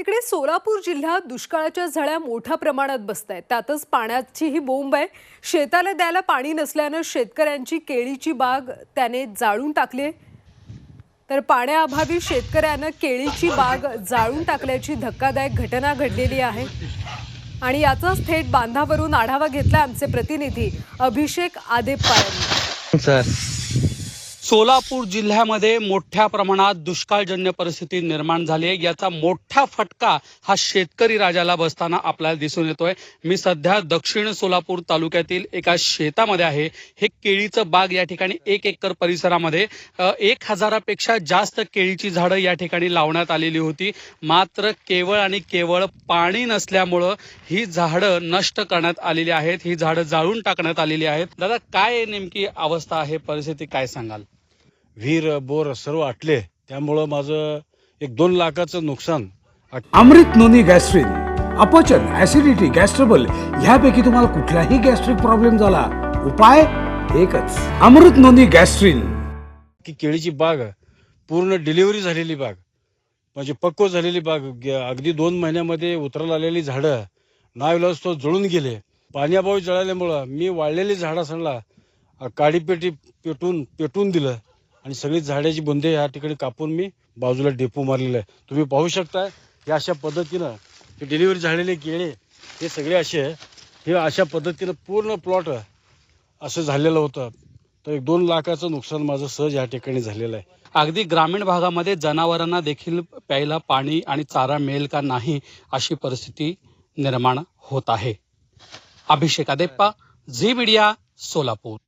तिकडे सोलापूर जिल्ह्यात दुष्काळाच्या झळ्या मोठ्या प्रमाणात बसत आहेत त्यातच पाण्याची ही बोंब आहे. शेताला द्यायला पाणी नसल्यानं शेतकऱ्यांची केळीची बाग त्याने जाळून टाकली आहे. तर पाण्याअभावी शेतकऱ्यानं केळीची बाग जाळून टाकल्याची धक्कादायक घटना घडलेली आहे. आणि याचाच थेट बांधावरून आढावा घेतला आमचे प्रतिनिधी अभिषेक आदेपाळ सर सोलापूर जिल्ह्यामध्ये मोठ्या प्रमाणात दुष्काळजन्य परिस्थिती निर्माण झाली आहे. याचा मोठा फटका हा शेतकरी राजाला बसताना आपल्याला दिसून येतोय. मी सध्या दक्षिण सोलापूर तालुक्यातील एका शेतामध्ये आहे. हे केळीचं बाग या ठिकाणी एक एकर परिसरामध्ये एक हजारापेक्षा जास्त केळीची झाडं या ठिकाणी लावण्यात आलेली होती. मात्र केवळ आणि केवळ पाणी नसल्यामुळं ही झाडं नष्ट करण्यात आलेली आहेत. ही झाडं जाळून टाकण्यात आलेली आहेत. दादा काय नेमकी अवस्था आहे? परिस्थिती काय सांगाल? विहीर बोर सर्व आटले. त्यामुळं माझं एक दोन लाखाचं नुकसान अमृत नोनी गॅस्ट्रिन अपचन ऍसिडिटी गॅस्ट्रबल ह्यापैकी तुम्हाला कुठलाही गॅस्ट्रिक प्रॉब्लेम झाला उपाय एकच. Amrut noni gastrin. की केळीची बाग पूर्ण डिलिव्हरी झालेली बाग. म्हणजे पक्व झालेली बाग. गे- अगदी दोन महिन्यामध्ये उतरायला आलेली झाडं. नाविलाज तो जळून गेले. पाण्याभावी जळाल्यामुळं मी वाळलेली झाडं सणला काडीपेटी पेटून पेटून दिलं. आणि सगळी झाडाची बुंदे ह्या ठिकाणी कापून मी बाजूला डेपो मारलेला आहे. तुम्ही पाहू शकता या अशा पद्धतीनं हे डिलिव्हरी झालेले केळे हे सगळे असे हे अशा पद्धतीनं पूर्ण प्लॉट असं झालेलं होतं. तर एक दोन लाखाचं नुकसान माझं सहज या ठिकाणी झालेलं आहे. अगदी ग्रामीण भागामध्ये जनावरांना देखील प्यायला पाणी आणि चारा मिळेल का नाही अशी परिस्थिती निर्माण होत आहे. Abhishek Adeppa Zee media Solapur.